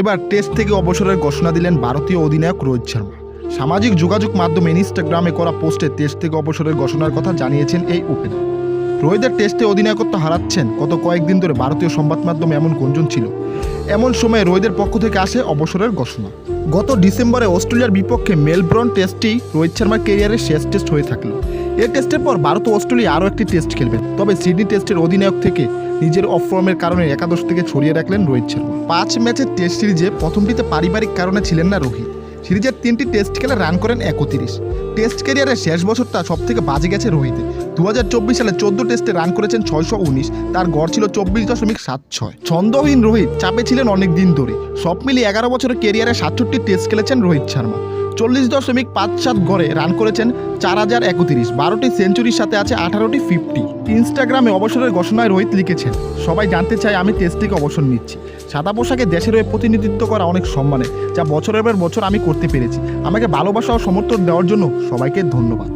এবার টেস্ট থেকে অবসরের ঘোষণা দিলেন ভারতীয় অধিনায়ক রোহিত শর্মা। সামাজিক যোগাযোগ মাধ্যমে ইনস্টাগ্রামে করা পোস্টে টেস্ট থেকে অবসরের ঘোষণার কথা জানিয়েছেন এই ওপেনার রোহিতের টেস্টে অধিনায়কত্ব হারাচ্ছেন। গত কয়েকদিন ধরে ভারতীয় সংবাদ মাধ্যমে এমন গুঞ্জন ছিল। এমন সময় রোহিতের পক্ষ থেকে আসে অবসরের ঘোষণা। গত ডিসেম্বরে অস্ট্রেলিয়ার বিপক্ষে মেলব্রন টেস্টটি রোহিত শর্মার ক্যারিয়ারের শেষ টেস্ট হয়ে থাকল। এই টেস্টের পর ভারত অস্ট্রেলিয়া আরও একটি টেস্ট খেলবেন তবে সিডনি টেস্টের অধিনায়ক থেকে নিজের অফ ফর্মের কারণে একাদশ থেকে ছড়িয়ে রাখলেন রোহিত শর্মা। পাঁচ ম্যাচের টেস্ট সিরিজে প্রথমটিতে পারিবারিক কারণে ছিলেন না রোহিত সিরিজের তিনটি টেস্ট খেলে রান করেন একত্রিশ। টেস্ট ক্যারিয়ারের শেষ বছরটা সব থেকে বাজে গেছে রোহিতে দু হাজার চব্বিশ সালে চোদ্দ টেস্টে রান করেছেন ছয়শো উনিশ, তার গড় ছিল চব্বিশ দশমিক সাত ছয়। ছন্দহীন রোহিত চাপে ছিলেন অনেক দিন ধরে। সব মিলিয়ে এগারো বছরের কেরিয়ারে সাতষট্টি টেস্ট খেলেছেন রোহিত শর্মা। চল্লিশ দশমিক পাঁচ সাত গড়ে রান করেছেন চার হাজার একত্রিশ, বারোটি সেঞ্চুরির সাথে আছে আঠারোটি ফিফটি। ইনস্টাগ্রামে অবসরের ঘোষণায় রোহিত লিখেছেন, সবাই জানতে চায় আমি টেস্ট থেকে অবসর নিচ্ছি। সাদা পোশাকে দেশের হয়ে প্রতিনিধিত্ব করা অনেক সম্মানের, যা বছরের পর বছর আমি করতে পেরেছি। আমাকে ভালোবাসা ও সমর্থন দেওয়ার জন্য সবাইকে ধন্যবাদ।